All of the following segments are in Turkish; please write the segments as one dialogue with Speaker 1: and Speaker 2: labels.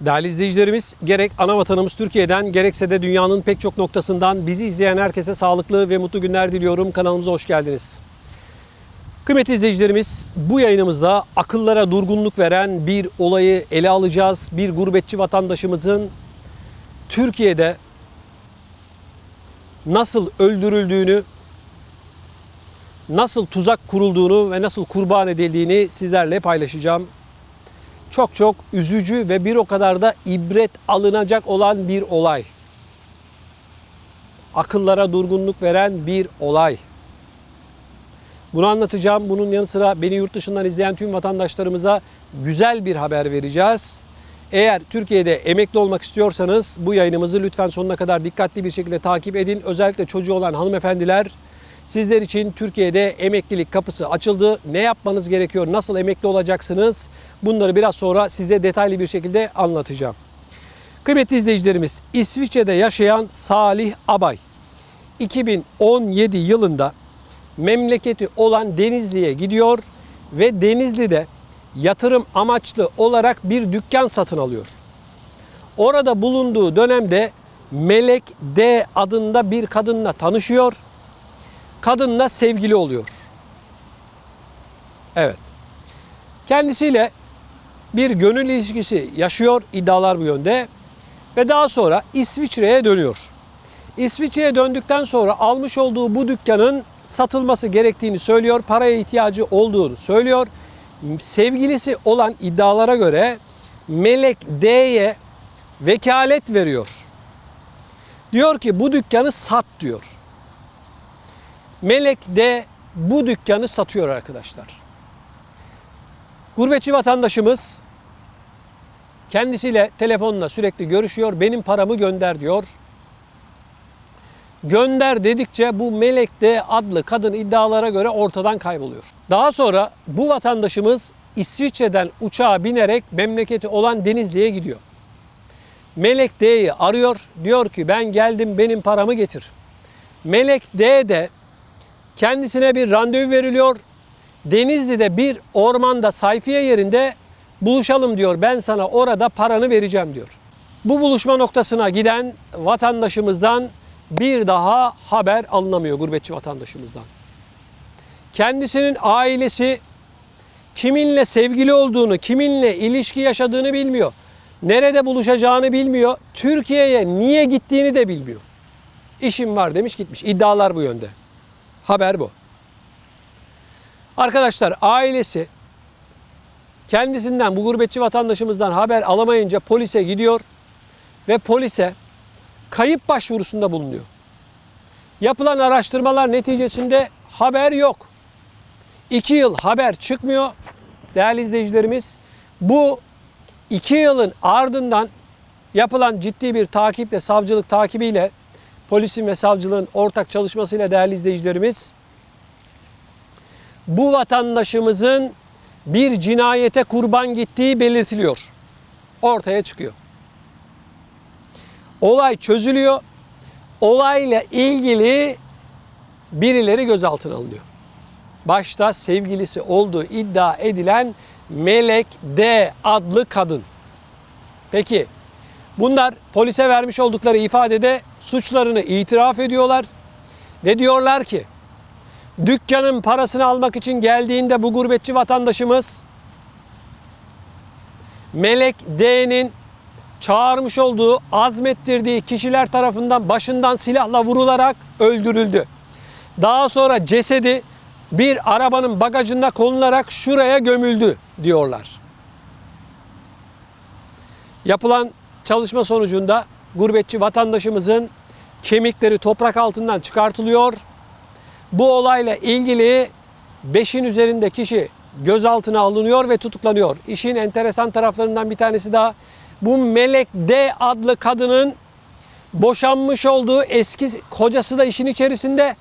Speaker 1: Değerli izleyicilerimiz, gerek ana vatanımız Türkiye'den gerekse de dünyanın pek çok noktasından bizi izleyen herkese sağlıklı ve mutlu günler diliyorum. Kanalımıza hoş geldiniz. Kıymetli izleyicilerimiz, bu yayınımızda akıllara durgunluk veren bir olayı ele alacağız. Bir gurbetçi vatandaşımızın Türkiye'de nasıl öldürüldüğünü, nasıl tuzak kurulduğunu ve nasıl kurban edildiğini sizlerle paylaşacağım çok çok üzücü ve bir o kadar da ibret alınacak olan bir olay. Akıllara durgunluk veren bir olay. Bunu anlatacağım. Bunun yanı sıra beni yurt dışından izleyen tüm vatandaşlarımıza güzel bir haber vereceğiz. Eğer Türkiye'de emekli olmak istiyorsanız bu yayınımızı lütfen sonuna kadar dikkatli bir şekilde takip edin. Özellikle çocuğu olan hanımefendiler Sizler için Türkiye'de emeklilik kapısı açıldı. Ne yapmanız gerekiyor? Nasıl emekli olacaksınız? Bunları biraz sonra size detaylı bir şekilde anlatacağım. Kıymetli izleyicilerimiz, İsviçre'de yaşayan Salih Abay 2017 yılında memleketi olan Denizli'ye gidiyor ve Denizli'de yatırım amaçlı olarak bir dükkan satın alıyor. Orada bulunduğu dönemde Melek D adında bir kadınla tanışıyor kadınla sevgili oluyor. Evet. Kendisiyle bir gönül ilişkisi yaşıyor iddialar bu yönde ve daha sonra İsviçre'ye dönüyor. İsviçre'ye döndükten sonra almış olduğu bu dükkanın satılması gerektiğini söylüyor. Paraya ihtiyacı olduğunu söylüyor. Sevgilisi olan iddialara göre Melek D'ye vekalet veriyor. Diyor ki bu dükkanı sat diyor. Melek de bu dükkanı satıyor arkadaşlar. Gurbetçi vatandaşımız kendisiyle telefonla sürekli görüşüyor. Benim paramı gönder diyor. Gönder dedikçe bu Melek de adlı kadın iddialara göre ortadan kayboluyor. Daha sonra bu vatandaşımız İsviçre'den uçağa binerek memleketi olan Denizli'ye gidiyor. Melek D'yi arıyor. Diyor ki ben geldim benim paramı getir. Melek D de Kendisine bir randevu veriliyor. Denizli'de bir ormanda sayfiye yerinde buluşalım diyor. Ben sana orada paranı vereceğim diyor. Bu buluşma noktasına giden vatandaşımızdan bir daha haber alınamıyor gurbetçi vatandaşımızdan. Kendisinin ailesi kiminle sevgili olduğunu, kiminle ilişki yaşadığını bilmiyor. Nerede buluşacağını bilmiyor. Türkiye'ye niye gittiğini de bilmiyor. İşim var demiş gitmiş. İddialar bu yönde. Haber bu. Arkadaşlar ailesi kendisinden bu gurbetçi vatandaşımızdan haber alamayınca polise gidiyor ve polise kayıp başvurusunda bulunuyor. Yapılan araştırmalar neticesinde haber yok. İki yıl haber çıkmıyor. Değerli izleyicilerimiz bu iki yılın ardından yapılan ciddi bir takiple, savcılık takibiyle polisin ve savcılığın ortak çalışmasıyla değerli izleyicilerimiz bu vatandaşımızın bir cinayete kurban gittiği belirtiliyor. Ortaya çıkıyor. Olay çözülüyor. Olayla ilgili birileri gözaltına alınıyor. Başta sevgilisi olduğu iddia edilen Melek D adlı kadın. Peki bunlar polise vermiş oldukları ifadede suçlarını itiraf ediyorlar ve diyorlar ki dükkanın parasını almak için geldiğinde bu gurbetçi vatandaşımız Melek D'nin çağırmış olduğu, azmettirdiği kişiler tarafından başından silahla vurularak öldürüldü. Daha sonra cesedi bir arabanın bagajında konularak şuraya gömüldü diyorlar. Yapılan çalışma sonucunda gurbetçi vatandaşımızın kemikleri toprak altından çıkartılıyor. Bu olayla ilgili 5'in üzerinde kişi gözaltına alınıyor ve tutuklanıyor. İşin enteresan taraflarından bir tanesi daha bu Melek D adlı kadının boşanmış olduğu eski kocası da işin içerisinde.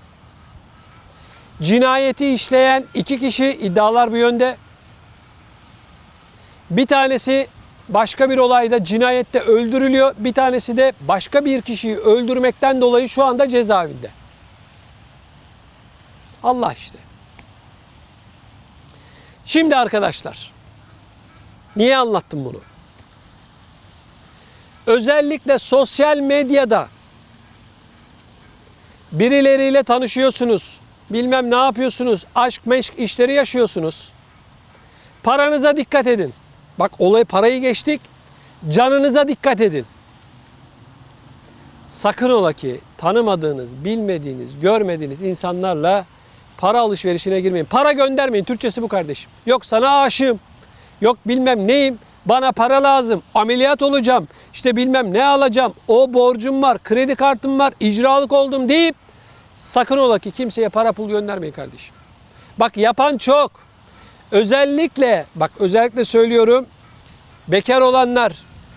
Speaker 1: Cinayeti işleyen iki kişi iddialar bu yönde. Bir tanesi başka bir olayda cinayette öldürülüyor. Bir tanesi de başka bir kişiyi öldürmekten dolayı şu anda cezaevinde. Allah işte. Şimdi arkadaşlar, niye anlattım bunu? Özellikle sosyal medyada birileriyle tanışıyorsunuz. Bilmem ne yapıyorsunuz. Aşk meşk işleri yaşıyorsunuz. Paranıza dikkat edin. Bak olay parayı geçtik. Canınıza dikkat edin. Sakın ola ki tanımadığınız, bilmediğiniz, görmediğiniz insanlarla para alışverişine girmeyin. Para göndermeyin. Türkçesi bu kardeşim. Yok sana aşığım. Yok bilmem neyim. Bana para lazım. Ameliyat olacağım. İşte bilmem ne alacağım. O borcum var. Kredi kartım var. icralık oldum deyip sakın ola ki kimseye para pul göndermeyin kardeşim. Bak yapan çok. Özellikle bak özellikle söylüyorum. Bekar olanlar,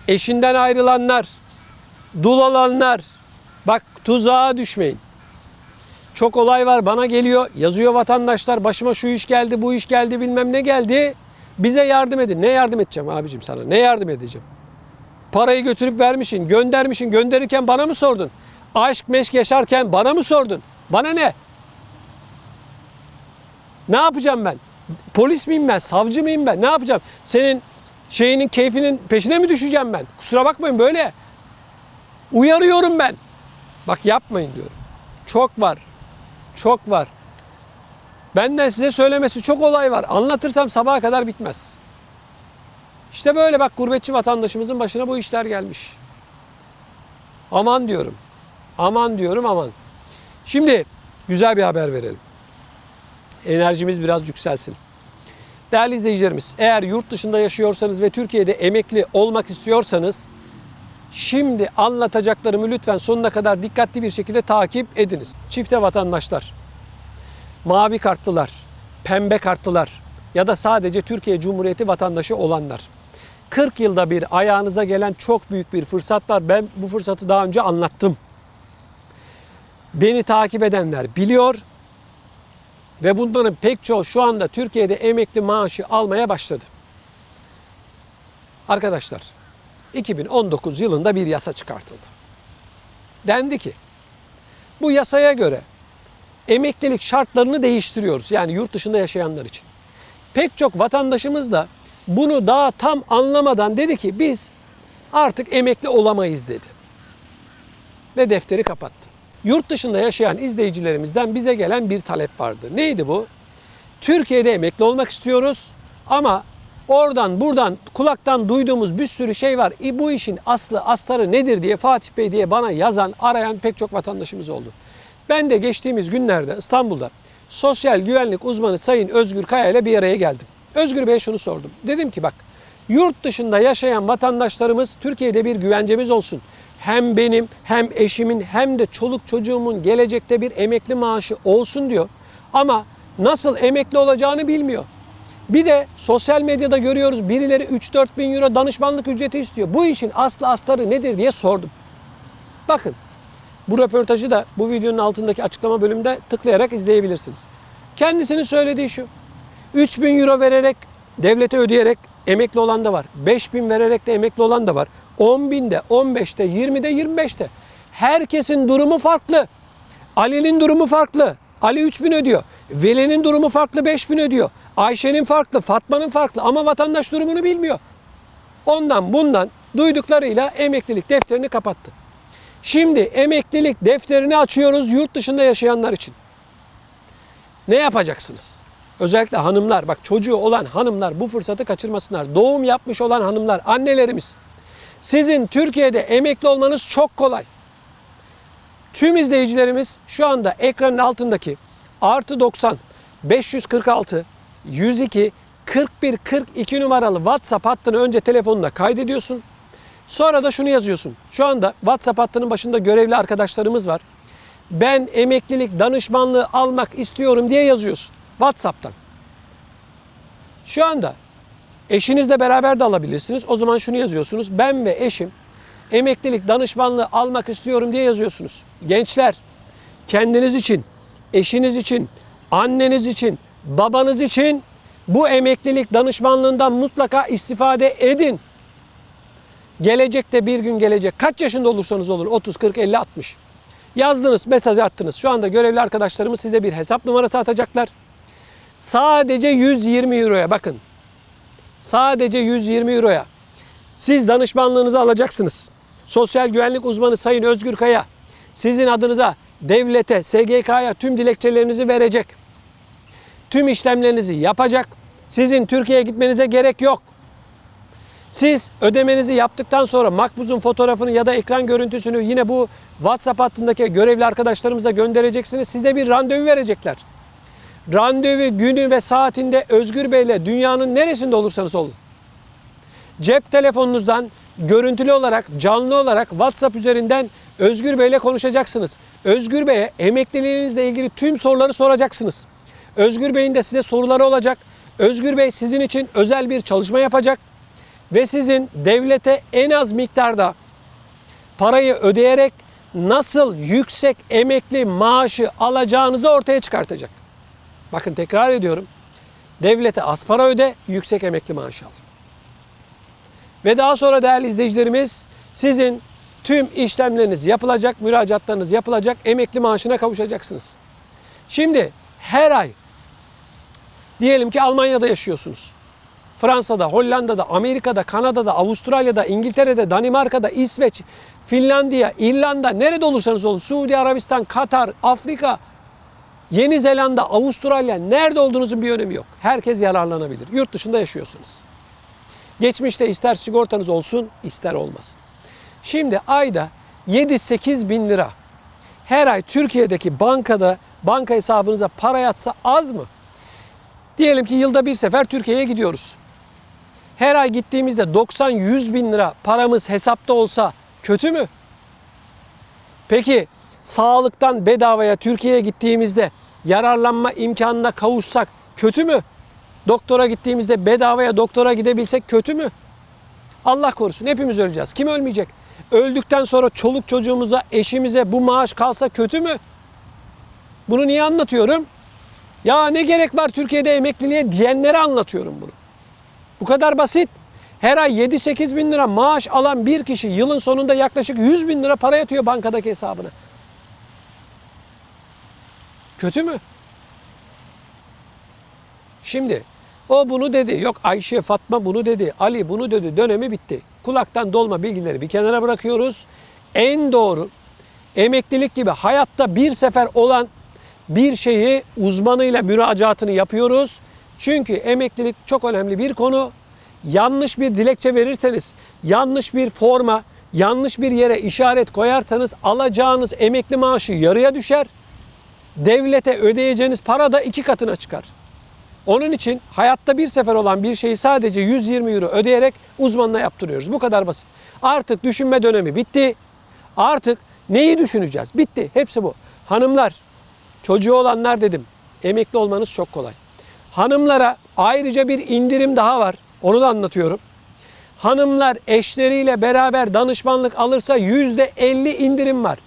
Speaker 1: eşinden ayrılanlar, dul olanlar bak tuzağa düşmeyin. Çok olay var bana geliyor yazıyor vatandaşlar başıma şu iş geldi bu iş geldi bilmem ne geldi. Bize yardım edin. Ne yardım edeceğim abicim sana? Ne yardım edeceğim? Parayı götürüp vermişsin, göndermişsin. Gönderirken bana mı sordun? Aşk meşk yaşarken bana mı sordun? Bana ne? Ne yapacağım ben? Polis miyim ben? Savcı mıyım ben? Ne yapacağım? Senin şeyinin keyfinin peşine mi düşeceğim ben? Kusura bakmayın böyle. Uyarıyorum ben. Bak yapmayın diyorum. Çok var. Çok var. Benden size söylemesi çok olay var. Anlatırsam sabaha kadar bitmez. İşte böyle bak gurbetçi vatandaşımızın başına bu işler gelmiş. Aman diyorum. Aman diyorum aman. Şimdi güzel bir haber verelim. Enerjimiz biraz yükselsin. Değerli izleyicilerimiz, eğer yurt dışında yaşıyorsanız ve Türkiye'de emekli olmak istiyorsanız şimdi anlatacaklarımı lütfen sonuna kadar dikkatli bir şekilde takip ediniz. Çifte vatandaşlar, mavi kartlılar, pembe kartlılar ya da sadece Türkiye Cumhuriyeti vatandaşı olanlar. 40 yılda bir ayağınıza gelen çok büyük bir fırsat var. Ben bu fırsatı daha önce anlattım. Beni takip edenler biliyor ve bunların pek çoğu şu anda Türkiye'de emekli maaşı almaya başladı. Arkadaşlar 2019 yılında bir yasa çıkartıldı. Dendi ki bu yasaya göre emeklilik şartlarını değiştiriyoruz. Yani yurt dışında yaşayanlar için. Pek çok vatandaşımız da bunu daha tam anlamadan dedi ki biz artık emekli olamayız dedi. Ve defteri kapattı. Yurt dışında yaşayan izleyicilerimizden bize gelen bir talep vardı. Neydi bu? Türkiye'de emekli olmak istiyoruz ama oradan buradan kulaktan duyduğumuz bir sürü şey var. E bu işin aslı astarı nedir diye Fatih Bey diye bana yazan, arayan pek çok vatandaşımız oldu. Ben de geçtiğimiz günlerde İstanbul'da sosyal güvenlik uzmanı Sayın Özgür Kaya ile bir araya geldim. Özgür Bey'e şunu sordum. Dedim ki bak yurt dışında yaşayan vatandaşlarımız Türkiye'de bir güvencemiz olsun. Hem benim hem eşimin hem de çoluk çocuğumun gelecekte bir emekli maaşı olsun diyor. Ama nasıl emekli olacağını bilmiyor. Bir de sosyal medyada görüyoruz birileri 3-4 bin euro danışmanlık ücreti istiyor. Bu işin aslı astarı nedir diye sordum. Bakın bu röportajı da bu videonun altındaki açıklama bölümünde tıklayarak izleyebilirsiniz. Kendisinin söylediği şu. 3000 euro vererek devlete ödeyerek emekli olan da var. 5000 vererek de emekli olan da var. 10 binde, 15'te, 20'de, 25'te. Herkesin durumu farklı. Ali'nin durumu farklı. Ali 3000 ödüyor. Veli'nin durumu farklı 5000 ödüyor. Ayşe'nin farklı, Fatma'nın farklı ama vatandaş durumunu bilmiyor. Ondan bundan duyduklarıyla emeklilik defterini kapattı. Şimdi emeklilik defterini açıyoruz yurt dışında yaşayanlar için. Ne yapacaksınız? Özellikle hanımlar, bak çocuğu olan hanımlar bu fırsatı kaçırmasınlar. Doğum yapmış olan hanımlar, annelerimiz. Sizin Türkiye'de emekli olmanız çok kolay. Tüm izleyicilerimiz şu anda ekranın altındaki artı 90 546 102 41 42 numaralı WhatsApp hattını önce telefonuna kaydediyorsun. Sonra da şunu yazıyorsun. Şu anda WhatsApp hattının başında görevli arkadaşlarımız var. Ben emeklilik danışmanlığı almak istiyorum diye yazıyorsun WhatsApp'tan. Şu anda eşinizle beraber de alabilirsiniz. O zaman şunu yazıyorsunuz. Ben ve eşim emeklilik danışmanlığı almak istiyorum diye yazıyorsunuz. Gençler kendiniz için, eşiniz için, anneniz için, babanız için bu emeklilik danışmanlığından mutlaka istifade edin. Gelecekte bir gün gelecek. Kaç yaşında olursanız olur. 30, 40, 50, 60. Yazdınız, mesaj attınız. Şu anda görevli arkadaşlarımız size bir hesap numarası atacaklar. Sadece 120 euroya bakın. Sadece 120 euroya. Siz danışmanlığınızı alacaksınız. Sosyal güvenlik uzmanı Sayın Özgür Kaya sizin adınıza devlete, SGK'ya tüm dilekçelerinizi verecek. Tüm işlemlerinizi yapacak. Sizin Türkiye'ye gitmenize gerek yok. Siz ödemenizi yaptıktan sonra makbuzun fotoğrafını ya da ekran görüntüsünü yine bu WhatsApp hattındaki görevli arkadaşlarımıza göndereceksiniz. Size bir randevu verecekler. Randevu günü ve saatinde Özgür Bey'le dünyanın neresinde olursanız olun. Cep telefonunuzdan görüntülü olarak, canlı olarak WhatsApp üzerinden Özgür Bey'le konuşacaksınız. Özgür Bey'e emekliliğinizle ilgili tüm soruları soracaksınız. Özgür Bey'in de size soruları olacak. Özgür Bey sizin için özel bir çalışma yapacak ve sizin devlete en az miktarda parayı ödeyerek nasıl yüksek emekli maaşı alacağınızı ortaya çıkartacak. Bakın tekrar ediyorum. Devlete az para öde, yüksek emekli maaşı al. Ve daha sonra değerli izleyicilerimiz sizin tüm işlemleriniz yapılacak, müracaatlarınız yapılacak, emekli maaşına kavuşacaksınız. Şimdi her ay diyelim ki Almanya'da yaşıyorsunuz. Fransa'da, Hollanda'da, Amerika'da, Kanada'da, Avustralya'da, İngiltere'de, Danimarka'da, İsveç, Finlandiya, İrlanda, nerede olursanız olun, Suudi Arabistan, Katar, Afrika, Yeni Zelanda, Avustralya, nerede olduğunuzun bir önemi yok. Herkes yararlanabilir. Yurt dışında yaşıyorsunuz. Geçmişte ister sigortanız olsun, ister olmasın. Şimdi ayda 7-8 bin lira her ay Türkiye'deki bankada, banka hesabınıza para yatsa az mı? Diyelim ki yılda bir sefer Türkiye'ye gidiyoruz. Her ay gittiğimizde 90-100 bin lira paramız hesapta olsa kötü mü? Peki sağlıktan bedavaya Türkiye'ye gittiğimizde yararlanma imkanına kavuşsak kötü mü? Doktora gittiğimizde bedavaya doktora gidebilsek kötü mü? Allah korusun hepimiz öleceğiz. Kim ölmeyecek? Öldükten sonra çoluk çocuğumuza, eşimize bu maaş kalsa kötü mü? Bunu niye anlatıyorum? Ya ne gerek var Türkiye'de emekliliğe diyenlere anlatıyorum bunu. Bu kadar basit. Her ay 7-8 bin lira maaş alan bir kişi yılın sonunda yaklaşık 100 bin lira para yatıyor bankadaki hesabına. Kötü mü? Şimdi o bunu dedi. Yok Ayşe, Fatma bunu dedi. Ali bunu dedi. Dönemi bitti. Kulaktan dolma bilgileri bir kenara bırakıyoruz. En doğru emeklilik gibi hayatta bir sefer olan bir şeyi uzmanıyla müracaatını yapıyoruz. Çünkü emeklilik çok önemli bir konu. Yanlış bir dilekçe verirseniz, yanlış bir forma, yanlış bir yere işaret koyarsanız alacağınız emekli maaşı yarıya düşer. Devlete ödeyeceğiniz para da iki katına çıkar. Onun için hayatta bir sefer olan bir şeyi sadece 120 euro ödeyerek uzmanına yaptırıyoruz. Bu kadar basit. Artık düşünme dönemi bitti. Artık neyi düşüneceğiz? Bitti. Hepsi bu. Hanımlar, çocuğu olanlar dedim. Emekli olmanız çok kolay. Hanımlara ayrıca bir indirim daha var. Onu da anlatıyorum. Hanımlar eşleriyle beraber danışmanlık alırsa %50 indirim var.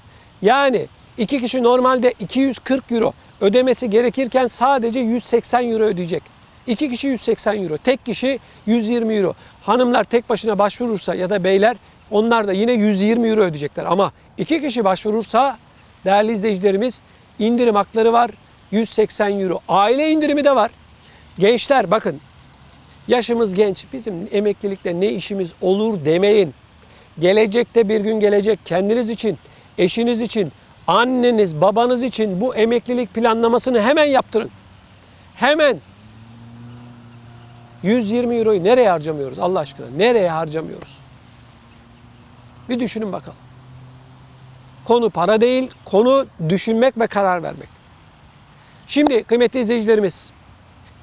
Speaker 1: Yani iki kişi normalde 240 euro ödemesi gerekirken sadece 180 euro ödeyecek. İki kişi 180 euro, tek kişi 120 euro. Hanımlar tek başına başvurursa ya da beyler onlar da yine 120 euro ödeyecekler. Ama iki kişi başvurursa değerli izleyicilerimiz indirim hakları var 180 euro. Aile indirimi de var. Gençler bakın yaşımız genç bizim emeklilikte ne işimiz olur demeyin. Gelecekte bir gün gelecek kendiniz için, eşiniz için, anneniz, babanız için bu emeklilik planlamasını hemen yaptırın. Hemen. 120 euroyu nereye harcamıyoruz Allah aşkına? Nereye harcamıyoruz? Bir düşünün bakalım. Konu para değil, konu düşünmek ve karar vermek. Şimdi kıymetli izleyicilerimiz,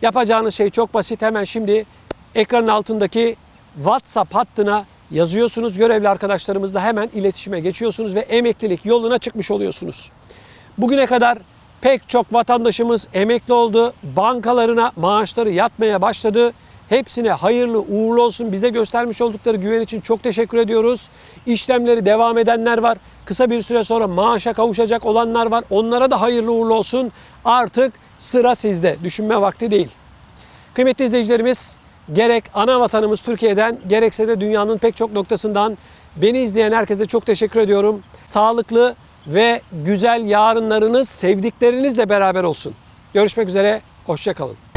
Speaker 1: yapacağınız şey çok basit. Hemen şimdi ekranın altındaki WhatsApp hattına yazıyorsunuz. Görevli arkadaşlarımızla hemen iletişime geçiyorsunuz ve emeklilik yoluna çıkmış oluyorsunuz. Bugüne kadar pek çok vatandaşımız emekli oldu. Bankalarına maaşları yatmaya başladı. Hepsine hayırlı uğurlu olsun. Bize göstermiş oldukları güven için çok teşekkür ediyoruz. İşlemleri devam edenler var. Kısa bir süre sonra maaşa kavuşacak olanlar var. Onlara da hayırlı uğurlu olsun. Artık sıra sizde. Düşünme vakti değil. Kıymetli izleyicilerimiz gerek ana vatanımız Türkiye'den gerekse de dünyanın pek çok noktasından beni izleyen herkese çok teşekkür ediyorum. Sağlıklı ve güzel yarınlarınız sevdiklerinizle beraber olsun. Görüşmek üzere, hoşçakalın.